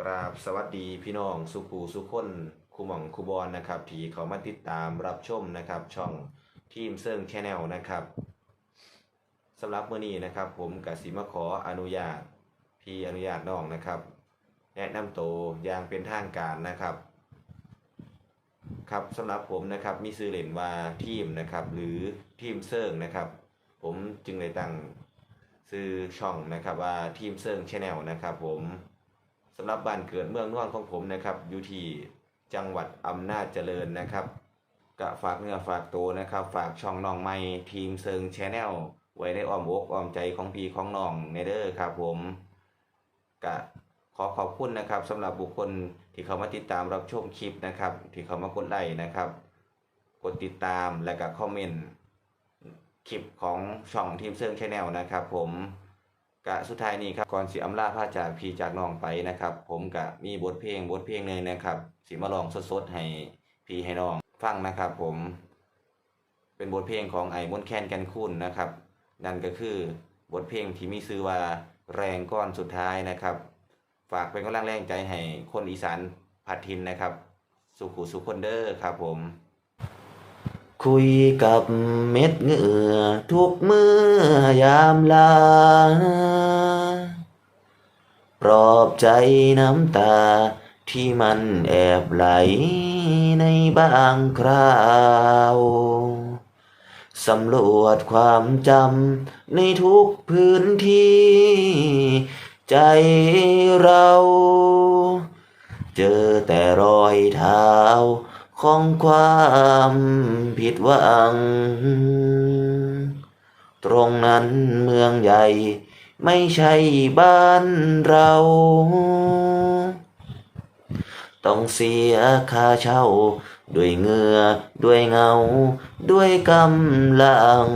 กราบสวัสดีพี่น้องสุขูสุคนคูหม่องคูบอลนะครับที่เขามาติดตามรับชมนะครับ ช่องทีมเซิงแชนแนลนะครับสำหรับมื้อนี้นะครับ ผมกสิมาขออนุญาตพี่อนุญาตน้องนะครับ แนะนำโตวอย่างเป็นทางการนะครับ ครับสำหรับผมนะครับมีซื้อเล่นว่าทีมนะครับ หรือทีมเซิงนะครับ ผมจึงเลยตั้งซื้อช่องนะครับว่าทีมเซิงชาแนลนะครับ ผม สำหรับบ้านเกิดเมืองนอนของผมนะครับอยู่ที่จังหวัดอำนาจเจริญนะครับกะฝากเนื้อฝากตัวนะครับ ฝากช่องน้องใหม่ทีมเซิงแชาแนลไว้ในอ้อมอกอ้อมใจของพี่ของน้องในเด้อครับผมกะขอขอบคุณนะครับสำหรับบุคคลที่เขามาติดตามรับชมคลิปนะครับ ที่เขามากดไลค์นะครับ กดติดตามและก็คอมเมนต์คลิปของช่องทีมเซิงแชาแนลนะครับ ผม กะสุดท้ายนี้ครับก่อนสิอำลาพาจากพี่จากน้องไปนะครับ ผมกะมีบทเพลงบทเพลงหนึ่งนะครับสิมาลองสดๆให้พี่ให้น้องฟังนะครับ ผมเป็นบทเพลงของไอ้มนต์แคนแกันคุณนะครับ นั่นก็คือบทเพลงที่มีชื่อว่าแรงก้อนสุดท้ายนะครับ ฝากเป็นกำลังแรงใจให้คนอีสานพัดทินนะครับ สุขุสุคนเดอร์ครับผม คุยกับเม็ดเหงื่อทุกเมื่อยามลา ปลอบใจน้ำตาที่มันแอบไหลในบางคราวสำรวจความจำในทุกพื้นที่ ใจเรา เจอแต่รอยเท้า ของความผิดหวัง ตรงนั้นเมืองใหญ่ ไม่ใช่บ้านเรา ต้องเสียค่าเช่า ด้วยเงือด้วยเงา ด้วยกำลัง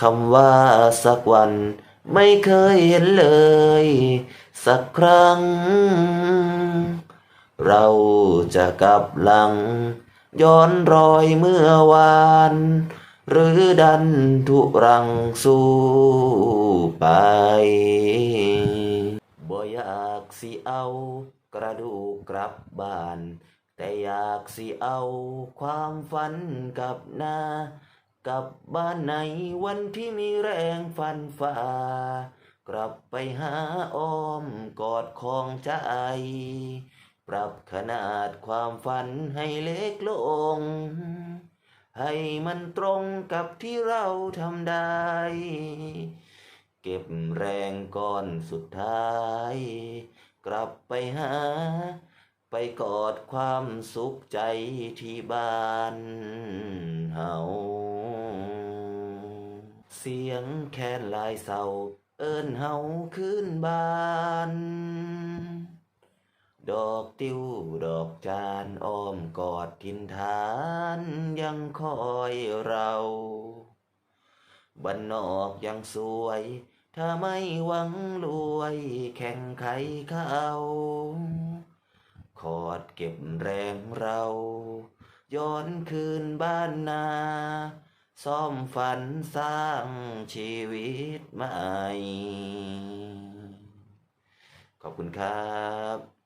คำว่าสักวันไม่เคยเห็นเลย สักครั้ง เราจะกลับหลัง ย้อนรอยเมื่อวาน หรือดันทุรังสู้ไป บ่อยากสิเอากระดูกกลับบ้าน แต่อยากสิเอาความฝันกลับหน้ากลับบ้านในวันที่มีแรงฟันฝ่ากลับไปหาอ้อมกอดของใจ ปรับขนาดความฝันให้เล็กลง ให้มันตรงกับที่เราทำได้ เก็บแรงก้อนสุดท้าย กลับไปหา ไปกอดความสุขใจที่บ้านเฮาเสียงแค้นลายเศร้าเอิ้นเฮาขึ้นบ้าน ดอกติ้วดอกจานอ้อมกอดทินฐานยังคอยเราบ้านนอกยังสวย ถ้าไม่หวังรวย แข่งใครเขาขอดเก็บแรงเรา ย้อนคืนบ้านนา ซ่อมฝันสร้างชีวิตใหม่ ขอบคุณครับ